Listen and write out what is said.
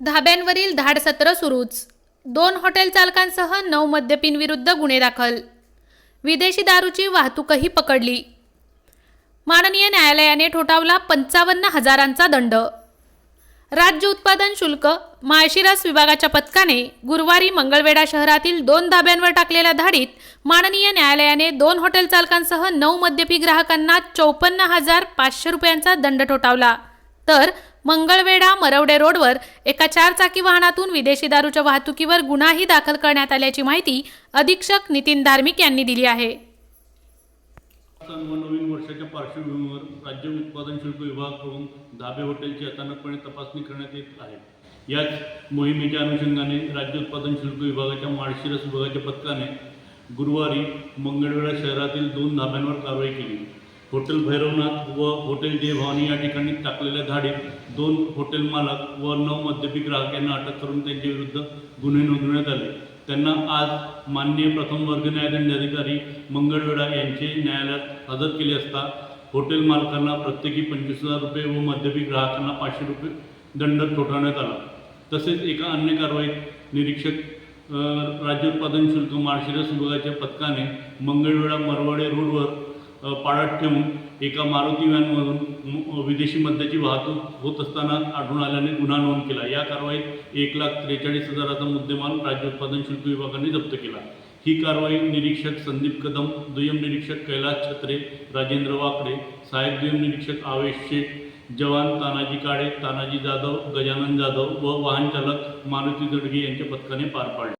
धाब्यांवरील धाडसत्र सुरूच. दोन हॉटेल चालकांसह नऊ मद्यपींविरुद्ध गुन्हे दाखल. विदेशी दारूची वाहतूकही पकडली. माननीय न्यायालयाने ठोठावला पंचावन्न हजारांचा दंड. राज्य उत्पादन शुल्क माळशिरस विभागाच्या पथकाने गुरुवारी मंगळवेढा शहरातील दोन धाब्यांवर टाकलेल्या धाडीत माननीय न्यायालयाने दोन हॉटेल चालकांसह नऊ मद्यपी ग्राहकांना चौपन्न हजार पाचशे रुपयांचा दंड ठोठावला. तर मंगळवेढा मरवडे रोडवर एका चारचाकी वाहनातून विदेशी दारूच्या वाहतुकीवर गुन्हाही दाखल करण्यात आल्याची माहिती अधीक्षक नितीन धार्मिक यांनी दिली आहे. नवीन वर्षाच्या पार्श्वभूमीवर राज्य उत्पादन शुल्क विभागाकडून धाबे हॉटेलची अचानकपणे तपासणी करण्यात येत आहे. याच मोहिमेच्या अनुषंगाने राज्य उत्पादन शुल्क विभागाच्या माळशिरस विभागाच्या पथकाने गुरुवारी मंगळवेढा शहरातील दोन धाब्यांवर कारवाई केली. हॉटेल भैरवनाथ व हॉटेल देवभावनी या ठिकाणी टाकलेल्या धाडीत दोन हॉटेल मालक व नऊ मद्यपी ग्राहक यांना अटक करून त्यांच्या विरुद्ध गुन्हे नोंदवण्यात आले. त्यांना आज माननीय प्रथम वर्ग न्यायदंडाधिकारी मंगळवेढा यांचे न्यायालयात हजर केले असता हॉटेल मालकांना प्रत्येकी पंचवीस हजार रुपये व मद्यपी ग्राहकांना पाचशे रुपये दंड ठोठावण्यात आला. तसेच एका अन्य कारवाईत निरीक्षक राज्य उत्पादन शुल्क माळशिरस विभागाच्या पथकाने मंगळवेढा मरवाडे रोडवर पाळत ठेवून एका मारुती व्हॅनमधून विदेशी मद्याची वाहतूक होत असताना आढळून आल्याने गुन्हा नोंद केला. या कारवाईत एक लाख त्रेचाळीस हजाराचा मुद्देमाल राज्य उत्पादन शुल्क विभागाने जप्त केला. ही कारवाई निरीक्षक संदीप कदम दुय्यम निरीक्षक कैलास छत्रे राजेंद्र वाकडे सहाय्यक दुय्यम निरीक्षक आवेश शेख जवान तानाजी काळे तानाजी जाधव गजानन जाधव व वाहन चालक मारुती जडगे यांच्या पथकाने पार पाडले.